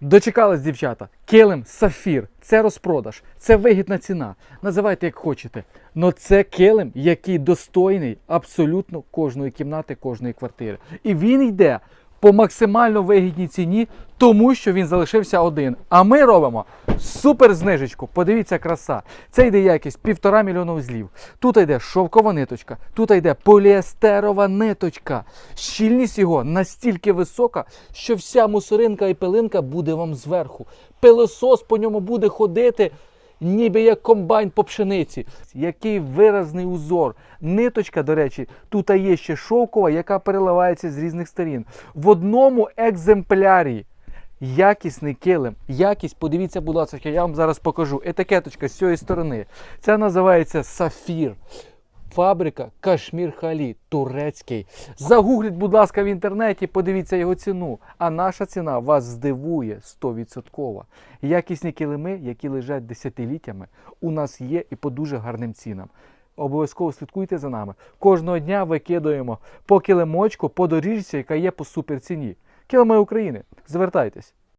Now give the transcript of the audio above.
Дочекались, дівчата. Килим сафір. Це розпродаж, це вигідна ціна. Називайте як хочете. Но це килим, який достойний абсолютно кожної кімнати, кожної квартири. І він йде по максимально вигідній ціні, тому що він залишився один. А ми робимо супер знижечку. Подивіться, краса. Це йде якість півтора мільйона узлів. Тут йде шовкова ниточка, тут йде поліестерова ниточка. Щільність його настільки висока, що вся мусоринка і пилинка буде вам зверху. Пилосос по ньому буде ходити. Ніби як комбайн по пшениці. Який виразний узор. Ниточка, до речі, тут є ще шовкова, яка переливається з різних сторін. В одному екземплярі якісний килим. Якість, подивіться, будь ласка, я вам зараз покажу. Етикеточка з цієї сторони. Це називається сафір. Фабрика Кашмір Халі, турецький. Загугліть, будь ласка, в інтернеті, подивіться його ціну. А наша ціна вас здивує 100%. Якісні килими, які лежать десятиліттями, у нас є і по дуже гарним цінам. Обов'язково слідкуйте за нами. Кожного дня викидуємо по килимочку, по доріжці, яка є по суперціні. Килими України. Звертайтесь.